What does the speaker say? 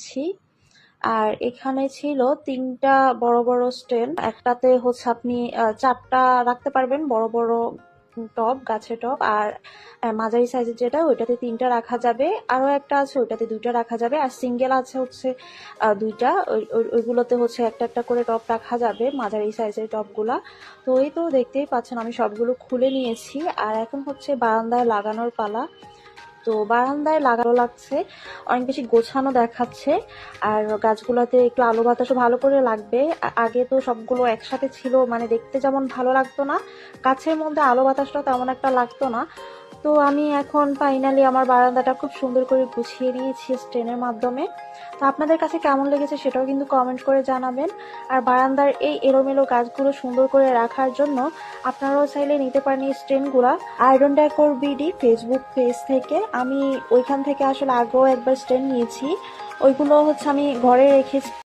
নিচ্ছি আর এখানে ছিল তিনটা বড় বড় স্ট্যান্ড একটাতে হচ্ছে আপনি চারটা রাখতে পারবেন বড় বড় টব, গাছের টব। আর মাঝারি সাইজের যেটা, ওইটাতে তিনটা রাখা যাবে। আরও একটা আছে, ওইটাতে দুইটা রাখা যাবে। আর সিঙ্গেল আছে হচ্ছে দুইটা। ওই- ওই- ওইগুলোতে হচ্ছে একটা একটা করে টব রাখা যাবে, মাঝারি সাইজের টবগুলা। তো এই তো দেখতেই পাচ্ছেন, আমি সবগুলো খুলে নিয়েছি। আর এখন হচ্ছে বারান্দায় লাগানোর পালা। তো বারান্দায় লাগানো লাগছে, অনেক বেশি গোছানো দেখাচ্ছে, আর গাছগুলোতে একটু আলো বাতাসও ভালো করে লাগবে। আগে তো সবগুলো একসাথে ছিল মানে দেখতে যেমন ভালো লাগতো না, গাছের মধ্যে আলো বাতাসটা তেমন একটা লাগতো না। তো আমি এখন ফাইনালি আমার বারান্দাটা খুব সুন্দর করে গুছিয়ে নিয়েছি স্টেনের মাধ্যমে। তো আপনাদের কাছে কেমন লেগেছে সেটাও কিন্তু কমেন্ট করে জানাবেন। আর বারান্দার এই এলোমেলো গাছগুলো সুন্দর করে রাখার জন্য আপনারাও চাইলে নিতে পারেন এই স্টেনগুলা iron decor BD Facebook page থেকে। আমি ওইখান থেকে আসলে আগেও একবার স্টেন নিয়েছি। ওইগুলো হচ্ছে আমি ঘরে রেখেছি